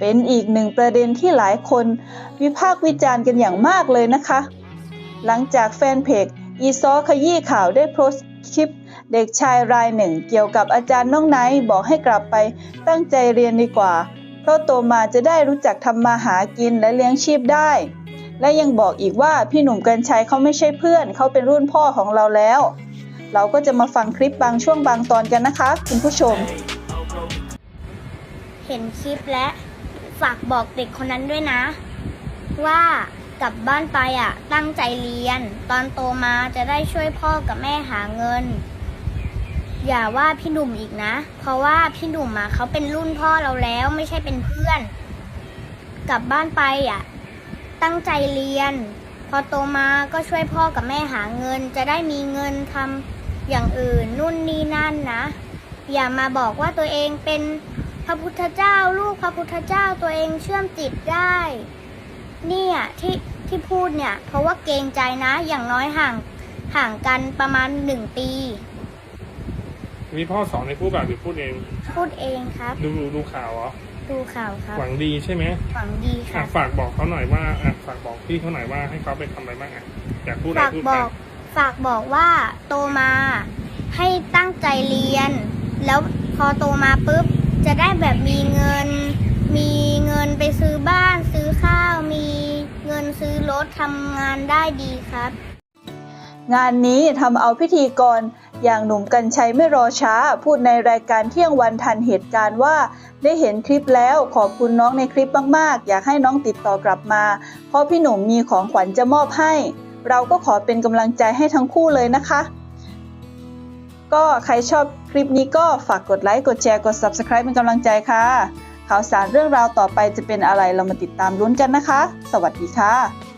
เป็นอีกหนึ่งประเด็นที่หลายคนวิพากษ์วิจารณ์กันอย่างมากเลยนะคะ หลังจากแฟนเพจอีซอขยี้ข่าวได้โพสต์คลิปเด็กชายรายหนึ่ง เกี่ยวกับอาจารย์น้องไนท์บอกให้กลับไปตั้งใจเรียนดีกว่า เพราะโตมาจะได้รู้จักทำมาหากินและเลี้ยงชีพได้ และยังบอกอีกว่าพี่หนุ่มกัญชัยเขาไม่ใช่เพื่อน เขาเป็นรุ่นพ่อของเราแล้ว เราก็จะมาฟังคลิปบางช่วงบางตอนกันนะคะ คุณผู้ชม เห็นคลิปและ ฝากบอกเด็กคนนั้นด้วยนะ ว่ากลับบ้านไปอะ ตั้งใจเรียน ตอนโตมาจะได้ช่วยพ่อกับแม่หาเงิน อย่าว่าพี่หนุ่มอีกนะ เพราะว่าพี่หนุ่มอะเขาเป็นรุ่นพ่อเราแล้วไม่ใช่เป็นเพื่อน กลับบ้านไปอะ ตั้งใจเรียน พอโตมาก็ช่วยพ่อกับแม่หาเงิน จะได้มีเงินทำอย่างอื่นนู่นนี่นั่นนะ อย่ามาบอกว่าตัวเองเป็น ระพุทธเจ้าลูกพระพุทธเจ้าตัวเองเชื่อมจิตได้ เนี่ยที่ที่พูดเนี่ย เพราะว่าเกรงใจนะอย่างน้อยห่างห่างกันประมาณหนึ่งปี มีพ่อสอนให้พูดแบบหรือพูดเอง พูดเองครับ ดูดูดูข่าวเหรอดูข่าวครับหวังดีใช่ไหมหวังดีคอะรับฝากบอกเขาหน่อยว่าอะฝากบอกพี่เขาหน่อยว่าให้เขาไปทำอะไรบ้างอะอยากพูดอะไรฝากพูดบไปอกฝากบอกว่าโตมาให้ตั้งใจเรียน แล้วพอโตมาปุ๊บ จะได้แบบมีเงิน มีเงินไปซื้อบ้านซื้อข้าว มีเงินซื้อรถทำงานได้ดีครับ งานนี้ทำเอาพิธีกร อย่างหนุ่มกัญชัยไม่รอช้า พูดในรายการเที่ยงวันทันเหตุการณ์ว่า ได้เห็นคลิปแล้วขอบคุณน้องในคลิปมากๆ อยากให้น้องติดต่อกลับมา เพราะพี่หนุ่มมีของขวัญจะมอบให้ เราก็ขอเป็นกำลังใจให้ทั้งคู่เลยนะคะ ก็ใครชอบคลิปนี้ก็ฝากกดไลค์กดแชร์กด Subscribe เป็นกำลังใจค่ะ ข่าวสารเรื่องราวต่อไปจะเป็นอะไรเรามาติดตามลุ้นกันนะคะ สวัสดีค่ะ